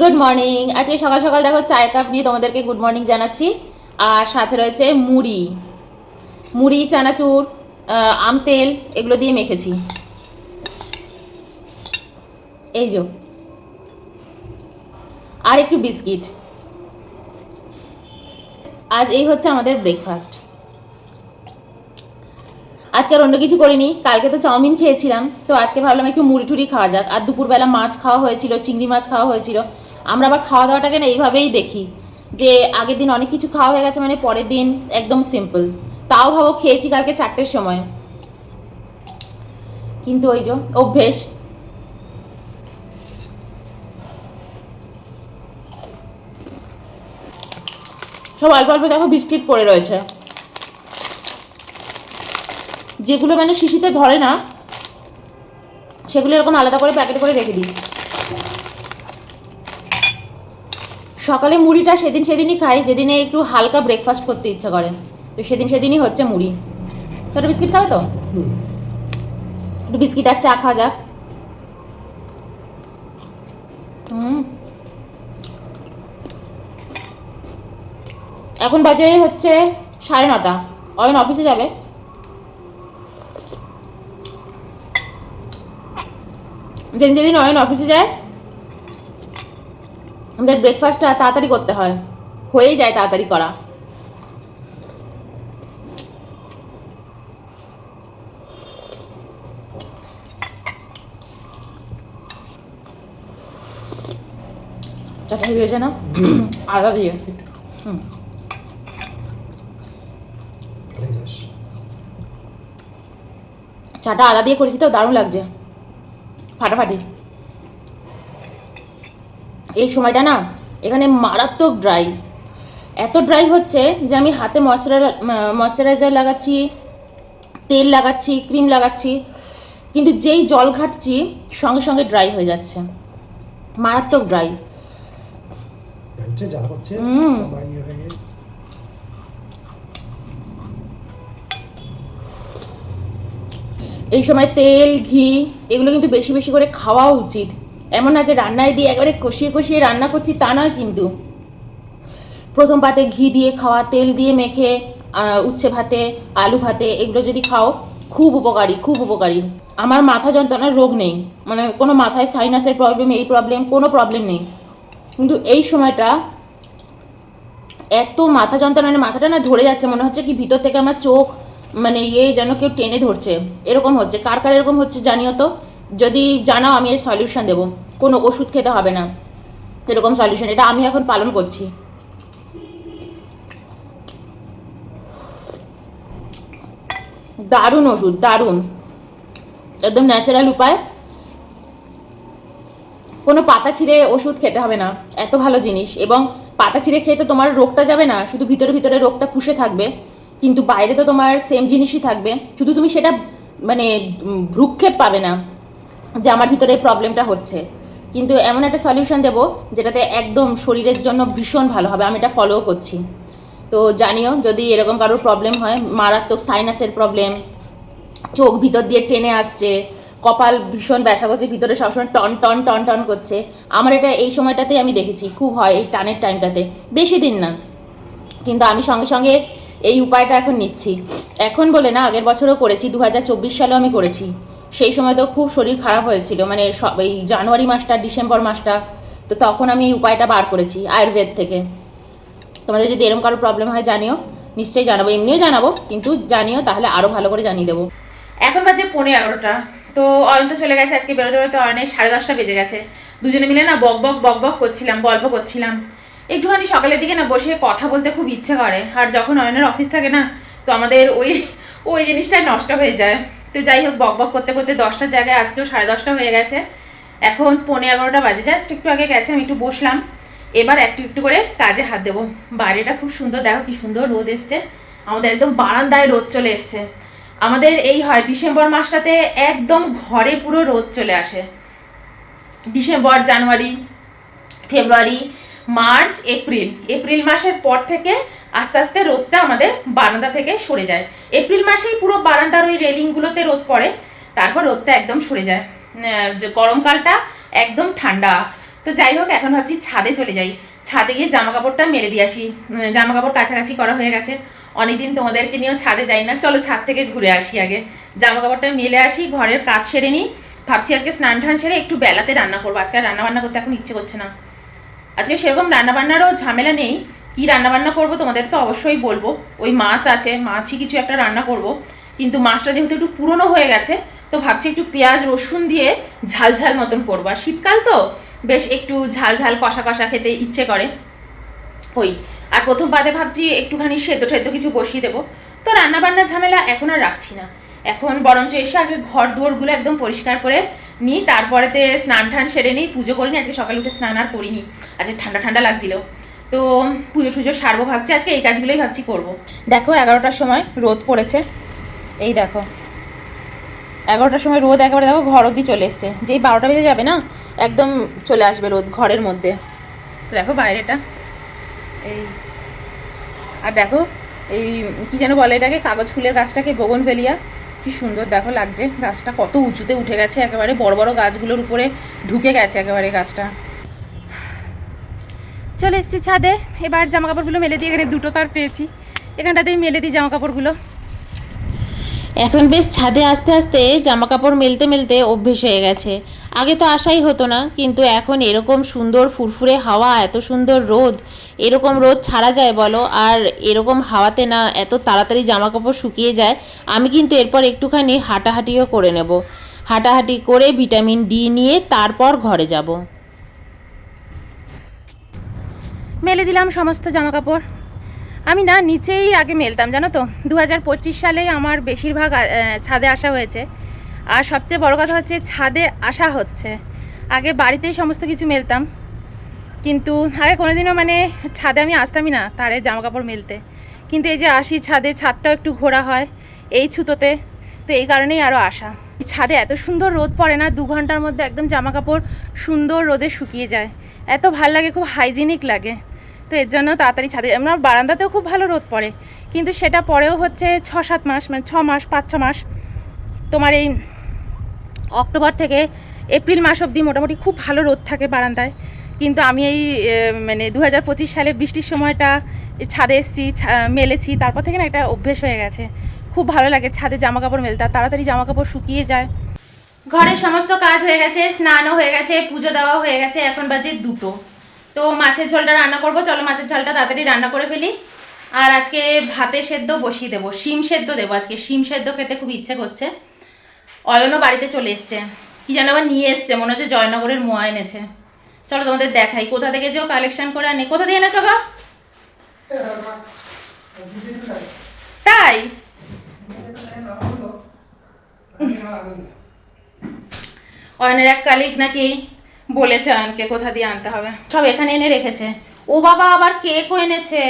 Good morning আজকে সকাল সকাল দেখো চায়ের কাপ নিয়ে তোমাদেরকে গুড মর্নিং জানাচ্ছি। আর সাথে রয়েছে মুড়ি। মুড়ি, চানাচুর আম তেল, এগুলো দিয়ে মেখেছি। এই যে। আর একটু বিস্কিট। আজ এই হচ্ছে আমাদের ব্রেকফাস্ট আজকে আর অন্য কিছু করিনি, কালকে তো চাউমিন খেয়েছিলাম, তো আজকে ভাবলাম একটু মুড়ি টুড়ি খাওয়া যাক। আর দুপুরবেলা মাছ খাওয়া হয়েছিল, চিংড়ি মাছ খাওয়া হয়েছিল। আমরা আবার খাওয়া দাওয়াটাকে না এইভাবেই দেখি, যে আগের দিন অনেক কিছু খাওয়া হয়ে গেছে মানে পরের দিন একদম সিম্পল তাও ভাবো খেয়েছি কালকে চারটের সময়। কিন্তু ওই যে অভ্যেস। সব অল্প অল্প দেখো বিস্কিট পড়ে রয়েছে। যেগুলো মানে শিশিতে ধরে না, সেগুলো এরকম আলাদা করে প্যাকেট করে রেখে দিই। সকালে মুড়িটা সেদিন সেদিনই খাই, যেদিনে একটু হালকা ব্রেকফাস্ট করতে ইচ্ছা করে। তো সেদিন সেদিনই হচ্ছে মুড়ি। তো একটা বিস্কিট খাবে তো? একটু বিস্কিট আর চা খাওয়া যাক। এখন বাজে হচ্ছে সাড়ে নটা। অয়ন অফিসে যাবে? যেদিন যেদিন অয়ন অফিসে যায় আমাদের ব্রেকফাস্টটা তাড়াতাড়ি করতে হয়। হয়েই যায় তাড়াতাড়ি করা। চাটা হেভি হয়েছে না? আদা দিয়ে হুম। চাটা আদা দিয়ে করেছি তো দারুণ লাগছে। ফাটাফাটি। এই সময়টা না এখানে মারাত্মক ড্রাই এত ড্রাই হচ্ছে যে আমি হাতে ময়শ্চারাইজার ময়শ্চারাইজার লাগাচ্ছি তেল লাগাচ্ছি ক্রিম লাগাচ্ছি কিন্তু যেই জল ঘাটছি সঙ্গে সঙ্গে ড্রাই হয়ে যাচ্ছে। মারাত্মক ড্রাই হুম। চামড়া ইয়ে হয়ে গিয়ে এই সময় তেল, ঘি, এগুলো কিন্তু বেশি বেশি করে খাওয়া উচিত। এমন না যে রান্নায় দিয়ে একেবারে কষিয়ে কষিয়ে রান্না করছি তা নয় কিন্তু। প্রথম পাতে ঘি দিয়ে খাওয়া, তেল দিয়ে মেখে উচ্ছে ভাতে, আলু ভাতে, এগুলো যদি খাও, খুব উপকারী খুব উপকারী। আমার মাথা যন্ত্রণার রোগ নেই। মানে কোনো মাথায় সাইনাসের প্রবলেম এই প্রবলেম কোনো প্রবলেম নেই। কিন্তু এই সময়টা এত মাথা যন্ত্রণা মানে মাথাটা না ধরে যাচ্ছে, মনে হচ্ছে কি ভিতর থেকে আমার চোখ মানে ইয়ে যেন কেউ টেনে ধরছে। এরকম হচ্ছে। কার কার এরকম হচ্ছে জানিও তো? যদি জানাও, আমি এর সলিউশন দেবো। কোনো ওষুধ খেতে হবে না। এরকম সলিউশন এটা আমি এখন পালন করছি। দারুণ ওষুধ, দারুণ। একদম ন্যাচারাল উপায়। কোনো পাতা ছিঁড়ে ওষুধ খেতে হবে না। এত ভালো জিনিস। এবং পাতা ছিঁড়ে খেয়ে তো তোমার রোগটা যাবে না। শুধু ভিতরে ভিতরে রোগটা পুষে থাকবে। কিন্তু বাইরে তো তোমার সেম জিনিসই থাকবে। শুধু তুমি সেটা মানে ভ্রুক্ষেপ পাবে না যে আমার ভিতরে প্রবলেমটা হচ্ছে। কিন্তু এমন একটা সলিউশন দেবো যেটাতে একদম শরীরের জন্য ভীষণ ভালো হবে। আমি এটা ফলো করছি। তো জানিও, যদি এরকম কারোর প্রবলেম হয়, মারাত্মক সাইনাসের প্রবলেম চোখ ভিতর দিয়ে টেনে আসছে, কপাল ভীষণ ব্যথা করছে, ভিতরে সবসময় টন টন টন টন করছে, আমার এটা এই সময়টাতেই আমি দেখেছি। খুব হয় এই টানের টাইমটাতে বেশি দিন না। কিন্তু আমি সঙ্গে সঙ্গে এই উপায়টা এখন নিচ্ছি। এখন বলে না, আগের বছরও করেছি দু হাজার চব্বিশ সালেও আমি করেছি। সেই সময় তো খুব শরীর খারাপ হয়েছিল মানে সব এই জানুয়ারি মাসটা, ডিসেম্বর মাসটা, তো তখন আমি এই উপায়টা বার করেছি আয়ুর্বেদ থেকে। তোমাদের যদি এরকম কারও প্রবলেম হয় জানিও, নিশ্চয়ই জানাব, এমনিও জানাব, কিন্তু জানিও, তাহলে আরও ভালো করে জানিয়ে দেবো। এখন বাজে পৌনে এগারোটা, তো অয়ন তো চলে গেছে, আজকে বেরোতে বেরোতে অয়নের সাড়ে দশটা বেজে গেছে। দুজনে মিলে না বক বক বক বক করছিলাম, গল্প করছিলাম। একটুখানি সকালের দিকে না বসে কথা বলতে খুব ইচ্ছে করে। আর যখন অয়নের অফিস থাকে না, তো আমাদের ওই ওই জিনিসটাই নষ্ট হয়ে যায়। তো যাই হোক, বক বক করতে করতে দশটার জায়গায় আজকেও সাড়ে দশটা হয়ে গেছে। এখন পৌনে এগারোটা বাজে জাস্ট একটু আগে গেছে, আমি একটু বসলাম। এবার একটু একটু করে কাজে হাত দেবো। বাইরেটা খুব সুন্দর, দেখো কি সুন্দর রোদ এসছে। আমাদের একদম বারান্দায় রোদ চলে এসছে। আমাদের এই হয় ডিসেম্বর মাসটাতে একদম ঘরে পুরো রোদ চলে আসে। December, January, February March, April. April মাসের পর থেকে আস্তে আস্তে রোদটা আমাদের বারান্দা থেকে সরে যায়। এপ্রিল মাসেই পুরো বারান্দার ওই রেলিংগুলোতে রোদ পড়ে, তারপর রোদটা একদম সরে যায়। গরমকালটা একদম ঠান্ডা। তো যাই হোক, এখন ভাবছি ছাদে চলে যাই। ছাদে গিয়ে জামা কাপড়টা মেলে দিয়ে আসি। জামা কাপড় কাছাকাছি করা হয়ে গেছে। অনেকদিন তোমাদেরকে নিয়েও ছাদে যাই না। চলো ছাদ থেকে ঘুরে আসি আগে। জামা কাপড়টা মেলে আসি, ঘরের কাজ সেরে নিই। ভাবছি আজকে স্নান টান সেরে একটু বেলাতে রান্না করব। আজকে রান্না বান্না করতে এখন ইচ্ছে করছে না। আজকে সেরকম রান্নাবান্নারও ঝামেলা নেই। কি রান্নাবান্না করব তোমাদের তো অবশ্যই বলব। ওই মাছ আছে, মাছই কিছু একটা রান্না করব। কিন্তু মাছটা যেহেতু একটু পুরনো হয়ে গেছে, তো ভাবছি একটু পেঁয়াজ, রসুন দিয়ে ঝাল ঝাল মতন করব। আর শীতকাল তো, বেশ একটু ঝাল ঝাল কষা কষা খেতে ইচ্ছে করে। ওই, আর প্রথম পাতে ভাবছি একটুখানি সেদ্ধ টেদ্ধ কিছু বসিয়ে দেবো। তো রান্নাবান্নার ঝামেলা এখন আর রাখছি না। এখন বরঞ্চ এসে আগে ঘর দুয়ারগুলো একদম পরিষ্কার করে নিই তারপরেতে স্নান টান সেরে নিই পুজো করিনি আজকে সকালে উঠে স্নান আর করিনি। আজকে ঠান্ডা ঠান্ডা লাগছিল। তো পুজো টুজো সারবো ভাবছি, আজকে এই কাজগুলোই ভাবছি করব। দেখো এগারোটার সময় রোদ পড়েছে। এই দেখো। এগারোটার সময় রোদ একেবারে দেখো ঘর অব্দি চলে এসছে। যেই বারোটা বেজে যাবে না, একদম চলে আসবে রোদ ঘরের মধ্যে। তো দেখো বাইরেটা। এই। আর দেখো, এই, কি যেন বলে এটাকে? কাগজ ফুলের গাছটাকে, বগনভেলিয়া। কি সুন্দর, দেখো লাগছে গাছটা কত উঁচুতে উঠে গেছে, একেবারে বড় বড় গাছগুলোর উপরে ঢুকে গেছে একেবারে গাছটা। চলে এসছি ছাদে, এবার জামা কাপড়গুলো মেলে দিয়ে এখানে দুটো তার পেয়েছি। এখানটাতেই মেলে দিই জামা কাপড়গুলো এখন বেশ ছাদে আস্তে আস্তে জামা কাপড় মেলতে মেলতে অভ্যেস হয়ে গেছে। আগে তো আশাই হতো না, কিন্তু এখন এরকম সুন্দর ফুরফুরে হাওয়া, এত সুন্দর রোদ, এরকম রোদ ছাড়া যায় বলো, আর এরকম হাওয়াতে না এত তাড়াতাড়ি জামা কাপড় শুকিয়ে যায়, আমি কিন্তু এরপর একটুখানি হাঁটাহাঁটিও করে নেব। হাঁটাহাঁটি করে ভিটামিন ডি নিয়ে তারপর ঘরে যাব। মেলে দিলাম সমস্ত জামা কাপড় আমি না নিচেই আগে মেলতাম, জানো তো? দু হাজার পঁচিশ সালে আমার বেশিরভাগ ছাদে আসা হয়েছে। আর সবচেয়ে বড় কথা হচ্ছে ছাদে আসা হচ্ছে। আগে বাড়িতেই সমস্ত কিছু মেলতাম। কিন্তু আগে কোনোদিনও মানে ছাদে আমি আসতামই না, তারে জামা কাপড় মেলতে। কিন্তু এই যে আসি ছাদে, ছাদটাও একটু ঘোরা হয় এই ছুতোতে। তো এই কারণেই আরও আসা। ছাদে এত সুন্দর রোদ পড়ে না, দু ঘণ্টার মধ্যে একদম জামা কাপড় সুন্দর রোদে শুকিয়ে যায়। এত ভালো লাগে, খুব হাইজিনিক লাগে। তো এর জন্য তাড়াতাড়ি ছাদে আমার বারান্দাতেও খুব ভালো রোদ পড়ে, কিন্তু সেটা পরেও হচ্ছে ছ সাত মাস মানে ছ মাস পাঁচ ছ মাস। তোমার এই অক্টোবর থেকে এপ্রিল মাস অবধি মোটামুটি খুব ভালো রোদ থাকে বারান্দায়। কিন্তু আমি এই মানে দু হাজার পঁচিশ সালে বৃষ্টির সময়টা ছাদে এসেছি মেলেছি, তারপর থেকে না একটা অভ্যেস হয়ে গেছে। খুব ভালো লাগে ছাদে জামা কাপড় মেলতে তাড়াতাড়ি জামা কাপড় শুকিয়ে যায়। ঘরের সমস্ত কাজ হয়ে গেছে, স্নানও হয়ে গেছে, পুজো দেওয়া হয়ে গেছে, এখন বাজে দুটো। তো মাছের ঝোলটা রান্না করব। চলো মাছের ঝোলটা তাড়াতাড়ি রান্না করে ফেলি। আর আজকে ভাতে সেদ্ধ বসিয়ে দেবো। শিম সেদ্ধ দেবো। আজকে শিম সেদ্ধ খেতে খুব ইচ্ছে করছে। অয়নও বাড়িতে চলে এসছে। কি যেন আবার নিয়ে এসছে। মনে হচ্ছে জয়নগরের মোয়া এনেছে। চলো তোমাদের দেখাই। কোথা থেকে যেও কালেকশন করে আনে? কোথা দিয়ে এনেছো গা? তাই? অয়নের এক কালিক নাকি বলেছে অয়নকে কোথা দিয়ে আনতে হবে? সব এখানে এনে রেখেছে। ও বাবা আবার কেকও এনেছে?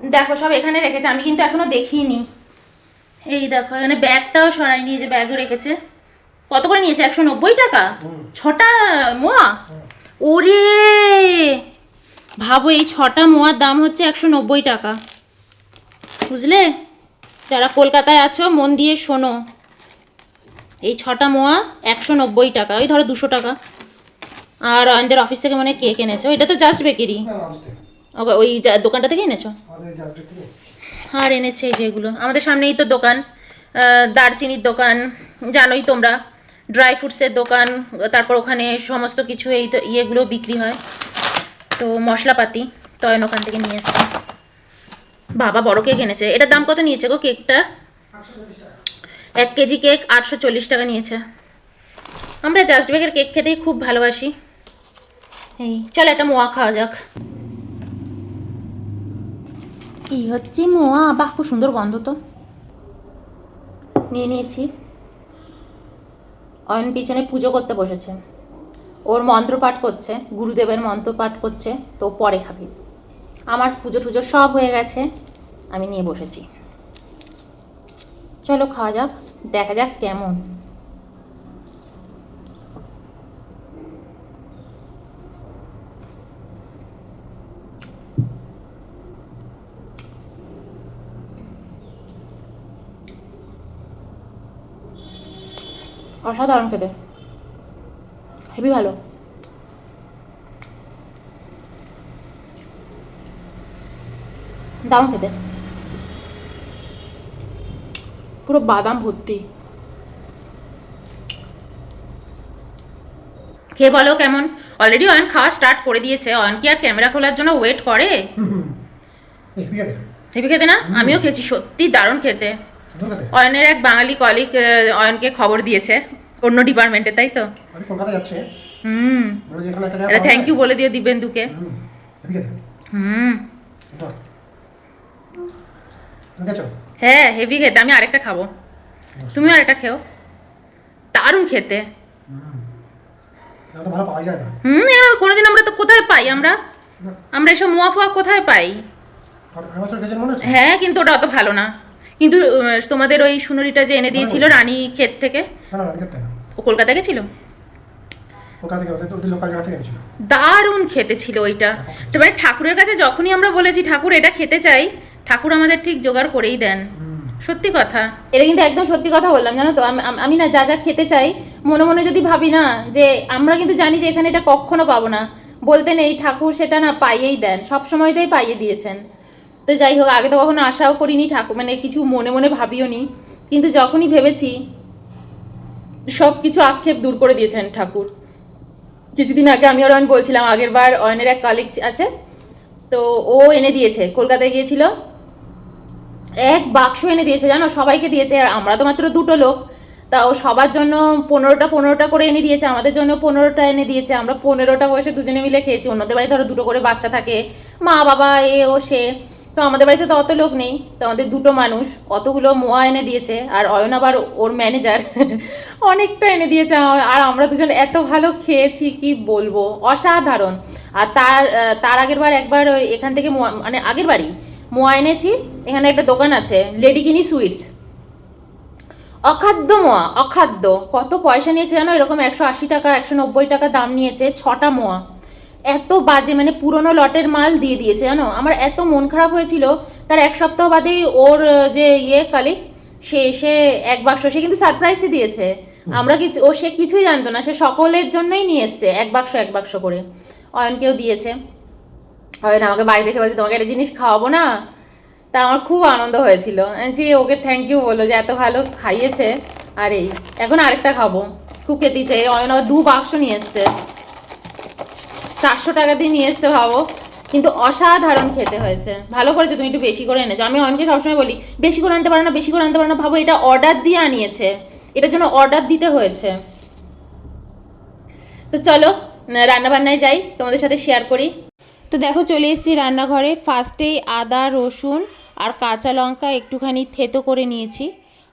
দেখো সব এখানে রেখেছে আমি কিন্তু এখনও দেখিনি। এই দেখো এখানে ব্যাগটাও সরাইনি এই যে ব্যাগও রেখেছে। কত করে নিয়েছে? একশো নব্বই টাকা? ছটা মোয়া? ওরে! ভাবো এই ছটা মোয়ার দাম হচ্ছে একশো নব্বই টাকা। বুঝলে? যারা কলকাতায় আছো মন দিয়ে শোনো। এই ছটা মোয়া একশো নব্বই টাকা ওই ধরো দুশো টাকা। আর আমাদের অফিস থেকে মনে হয় কেক এনেছে। ওইটা তো জাস্ট বেকেরি ও- ওই যা- দোকানটা থেকে এনেছো? আর এনেছে এই যেগুলো আমাদের সামনেই তো দোকান দারচিনির দোকান জানোই তোমরা ড্রাই ফ্রুটসের দোকান তারপর ওখানে সমস্ত কিছু এই তো ইয়েগুলো বিক্রি হয়। তো মশলাপাতি তয়ন ওখান থেকে নিয়ে এসছে। বাবা বড় কেক এনেছে। এটার দাম কত নিয়েছে গো কেকটা এক কেজি কেক আটশো চল্লিশ টাকা নিয়েছে। আমরা জাস্ট বেগের কেক খেতেই খুব ভালোবাসি। এই, চল একটা মোয়া খাওয়া যাক। এই হচ্ছে মোয়া? বাহ, খুব সুন্দর গন্ধ তো। নিয়ে নিয়েছি। অয়ন পিছনে পুজো করতে বসেছে। ওর মন্ত্রপাঠ করছে, গুরুদেবের মন্ত্রপাঠ করছে, তো পরে খাবি। আমার পুজো টুজো সব হয়ে গেছে, আমি নিয়ে বসেছি। চলো খাওয়া যাক, দেখা যাক কেমন। অসাধারণ খেতে। হেবি ভালো। দারুণ খেতে। পুরো বাদাম ভর্তি। খেয়ে বলো কেমন? অলরেডি অয়ন খাওয়া স্টার্ট করে দিয়েছে। অয়ন কি আর ক্যামেরা খোলার জন্য ওয়েট করে? হেভি খেতে। না? আমিও খেয়েছি। সত্যি দারুণ খেতে। অয়নের এক বাঙালি কলিগ অয়নকে খবর দিয়েছে অন্য ডিপার্টমেন্টে তাই তো? কলকাতা যাচ্ছে? হুম। এটা থ্যাংক ইউ বলে দিও দিবেন্দুকে হুম তুমি হ্যাঁ হেভি খেতে। আমি আরেকটা খাব। তুমিও আরেকটা খেও। দারুণ খেতে। হুম। এবার কোনোদিন আমরা তো কোথায় পাই আমরা? আমরা এসব মোয়া ফোয়া কোথায় পাই? হ্যাঁ কিন্তু ওটা অত ভালো না। কিন্তু তোমাদের ওই সুনরিটা যে এনে দিয়েছিল রানী ক্ষেত থেকে? না না আমি খেতে না। ও কলকাতা গেছিল? কলকাতা থেকে ওদের ওদের লোকাল জায়গা থেকে এনেছিল। দারুণ খেতে ছিল ওইটা। তো মানে ঠাকুরের কাছে যখনই আমরা বলেছি ঠাকুর এটা খেতে চাই ঠাকুর আমাদের ঠিক জোগাড় করেই দেন। সত্যি কথা। এটা কিন্তু একদম সত্যি কথা বললাম জানো তো? আমি- আমি না যা যা খেতে চাই মনে মনে যদি ভাবি না যে আমরা কিন্তু জানি যে এখানে এটা কখনো পাবো না বলতে নেই ঠাকুর সেটা না পাইয়েই দেন। সব সময়তেই পাইয়ে দিয়েছেন। তো যাই হোক, আগে তো কখনো আশাও করিনি ঠাকুর মানে কিছু মনে মনে ভাবিও নি। কিন্তু যখনই ভেবেছি সব কিছু আক্ষেপ দূর করে দিয়েছেন ঠাকুর। কিছুদিন আগে আমি আর অয়ন বলছিলাম, আগের বার অয়নের এক কালিক আছে, তো ও এনে দিয়েছে, কলকাতায় গিয়েছিল। এক বাক্স এনে দিয়েছে, জানো, সবাইকে দিয়েছে, আর আমরা তো মাত্র দুটো লোক। তা ও সবার জন্য পনেরোটা পনেরোটা করে এনে দিয়েছে, আমাদের জন্য পনেরোটা এনে দিয়েছে, আমরা পনেরোটা বসে দুজনে মিলে খেয়েছি, অন্যদের বাড়ি ধরো দুটো করে বাচ্চা থাকে মা বাবা এ, ও, সে। তো আমাদের বাড়িতে তো অত লোক নেই, তো আমাদের দুটো মানুষ, অতগুলো মোয়া এনে দিয়েছে, আর অয়ন আবার ওর ম্যানেজার অনেকটা এনে দিয়েছে, আর আমরা দুজন এত ভালো খেয়েছি, কি বলব, অসাধারণ। আর তার তার আগের বার একবার ওই এখান থেকে মানে আগের বারই মোয়া এনেছি, এখানে একটা দোকান আছে, লেডিকিনি সুইটস। অখাদ্য মোয়া, অখাদ্য, কত পয়সা নিয়েছে জানো? এরকম একশো আশি টাকা, একশো নব্বই টাকা দাম নিয়েছে, ছটা মোয়া। এত বাজে মানে পুরনো লটের মাল দিয়ে দিয়েছে জানো? আমার এত মন খারাপ হয়েছিল তার এক সপ্তাহ বাদেই ওর যে ইয়ে কালি সে এসে এক বাক্স সে কিন্তু সারপ্রাইজই দিয়েছে। আমরা কিছু ও সে কিছুই জানতো না সে সকলের জন্যই নিয়ে এসছে এক বাক্স এক বাক্স করে। অয়নকেও দিয়েছে। অয়ন আমাকে বাড়িতে এসে বলছে তোমাকে একটা জিনিস খাওয়াবো না? তা আমার খুব আনন্দ হয়েছিল। বলছি, ওকে থ্যাংক ইউ বলল যে এত ভালো খাইয়েছে আর এই এখন আরেকটা খাব। খুব খেতে এই অয়ন আবার দু বাক্স নিয়ে এসছে। চারশো টাকা দিয়ে নিয়ে এসছে ভাবো। কিন্তু অসাধারণ খেতে হয়েছে। ভালো করেছে, তুমি একটু বেশি করে এনেছো। আমি অনেকে সবসময় বলি, বেশি করে আনতে পারো না, বেশি করে আনতে পারো না, ভাবো এটা অর্ডার দিয়ে আনিয়েছে। এটার জন্য অর্ডার দিতে হয়েছে। তো চলো রান্না বান্নায় যাই, তোমাদের সাথে শেয়ার করি। তো দেখো, চলে এসেছি রান্নাঘরে। ফার্স্টেই আদা, রসুন আর কাঁচা লঙ্কা একটুখানি থেতো করে নিয়েছি।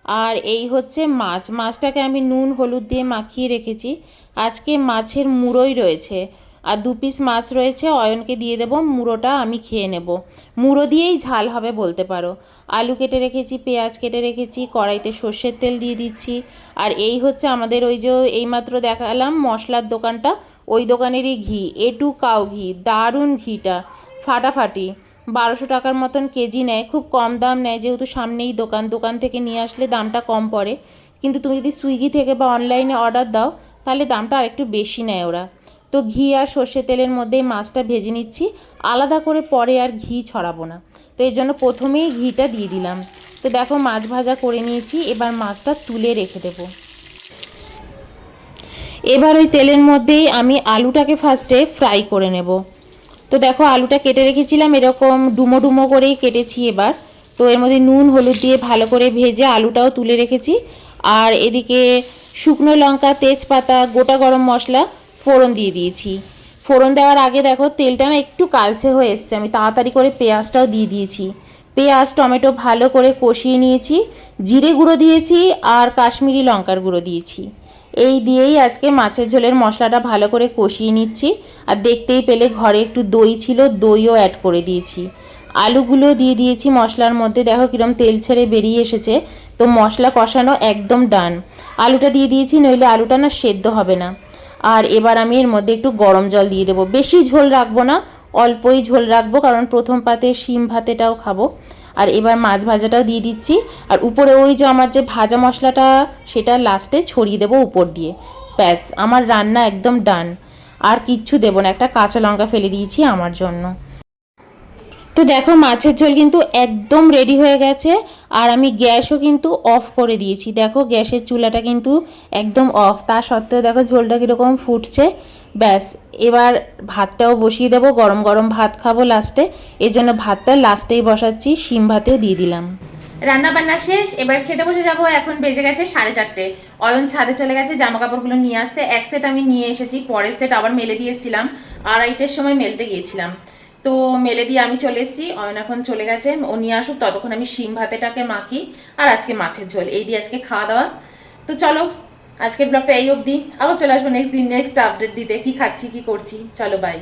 আর এই হচ্ছে মাছ। মাছটাকে আমি নুন, হলুদ দিয়ে মাখিয়ে রেখেছি। আজকে মাছের মুড়োই রয়েছে। আর দু পিস মাছ রয়েছে, অয়নকে দিয়ে দেবো, মুড়োটা আমি খেয়ে নেব। মুড়ো দিয়েই ঝাল হবে বলতে পারো। আলু কেটে রেখেছি, পেঁয়াজ কেটে রেখেছি, কড়াইতে সর্ষের তেল দিয়ে দিচ্ছি। আর এই হচ্ছে আমাদের ওই যে এইমাত্র দেখালাম মশলার দোকানটা, ওই দোকানেরই ঘি। এটু কাউ ঘি, দারুণ ঘিটা। ফাটাফাটি। বারোশো টাকার মতন কেজি নেয়, খুব কম দাম নেয়, যেহেতু সামনেই দোকান। দোকান থেকে নিয়ে আসলে দামটা কম পড়ে। কিন্তু তুমি যদি সুইগি থেকে বা অনলাইনে অর্ডার দাও, তাহলে দামটা আরেকটু বেশি নেয় ওরা। তো ঘি আর সর্ষে তেলের মধ্যেই মাছটা ভেজে নিচ্ছি। আলাদা করে পরে আর ঘি ছড়াবো না। তো এর জন্য প্রথমেই ঘিটা দিয়ে দিলাম। তো দেখো মাছ ভাজা করে নিয়েছি, এবার মাছটা তুলে রেখে দেবো। এবার ওই তেলের মধ্যেই আমি আলুটাকে ফার্স্টে ফ্রাই করে নেব। তো দেখো আলুটা কেটে রেখেছিলাম, এরকম ডুমো ডুমো করেই কেটেছি এবার। তো এর মধ্যে নুন, হলুদ দিয়ে ভালো করে ভেজে আলুটাও তুলে রেখেছি। আর এদিকে শুকনো লঙ্কা, তেজপাতা, গোটা গরম মশলা ফোড়ন দিয়ে দিয়েছি। ফোড়ন দেওয়ার আগে দেখো, তেলটা না একটু কালচে হয়ে এসছে। আমি তাড়াতাড়ি করে পেঁয়াজটাও দিয়ে দিয়েছি। পেঁয়াজ, টমেটো ভালো করে কষিয়ে নিয়েছি। জিরে গুঁড়ো দিয়েছি আর কাশ্মীরি লঙ্কার গুঁড়ো দিয়েছি। এই দিয়েই আজকে মাছের ঝোলের মশলাটা ভালো করে কষিয়ে নিচ্ছি। আর দেখতেই পেলে ঘরে একটু দই ছিল, দইও অ্যাড করে দিয়েছি। আলুগুলো দিয়ে দিয়েছি মশলার মধ্যে। দেখো কিরম তেল ছেড়ে বেরিয়ে এসেছে। তো মশলা কষানো একদম ডান আলুটা দিয়ে দিয়েছি, নইলে আলুটা না সেদ্ধ হবে না। আর এবার আমি এর মধ্যে একটু গরম জল দিয়ে দেবো। বেশি ঝোল রাখব না, অল্পই ঝোল রাখব, কারণ প্রথম পাতে শিম ভাতেটাও খাব। আর এবার মাছ ভাজাটাও দিয়ে দিচ্ছি। আর উপরে ওই যে আমার যে ভাজা মশলাটা, সেটা লাস্টে ছড়িয়ে দেবো উপর দিয়ে। ব্যাস, আমার রান্না একদম ডান আর কিচ্ছু দেবো না, একটা কাঁচা লঙ্কা ফেলে দিয়েছি আমার জন্য। তো দেখো মাছের ঝোল কিন্তু একদম রেডি হয়ে গেছে, আর আমি গ্যাসও কিন্তু অফ করে দিয়েছি। দেখো গ্যাসের চুলাটা কিন্তু একদম অফ তা সত্ত্বেও দেখো ঝোলটা কীরকম ফুটছে। ব্যাস, এবার ভাতটাও বসিয়ে দেবো, গরম গরম ভাত খাব লাস্টে এই জন্য ভাতটা লাস্টেই বসাচ্ছি, শিম ভাতেও দিয়ে দিলাম। রান্না বান্না শেষ, এবার খেতে বসে যাব, এখন বেজে গেছে সাড়ে চারটে। অয়ন ছাদে চলে গেছে জামা কাপড়গুলো নিয়ে আসতে। এক সেট আমি নিয়ে এসেছি, পরের সেট আবার মেলে দিয়েছিলাম। আড়াইটের সময় মেলতে গিয়েছিলাম। তো মেলে দিয়ে আমি চলে এসেছি। অয়ন এখন চলে গেছে। ও নিয়ে আসুক, ততক্ষণ আমি শিম ভাতেটাকে মাখি আর আজকে মাছের ঝোল। এই দিয়ে আজকে খাওয়া দাওয়া। তো চলো, আজকের ব্লগটা এই অবধি। আবার চলে আসব নেক্সট দিন নেক্সট আপডেট দিতে। কী খাচ্ছি, কী করছি? চলো বাই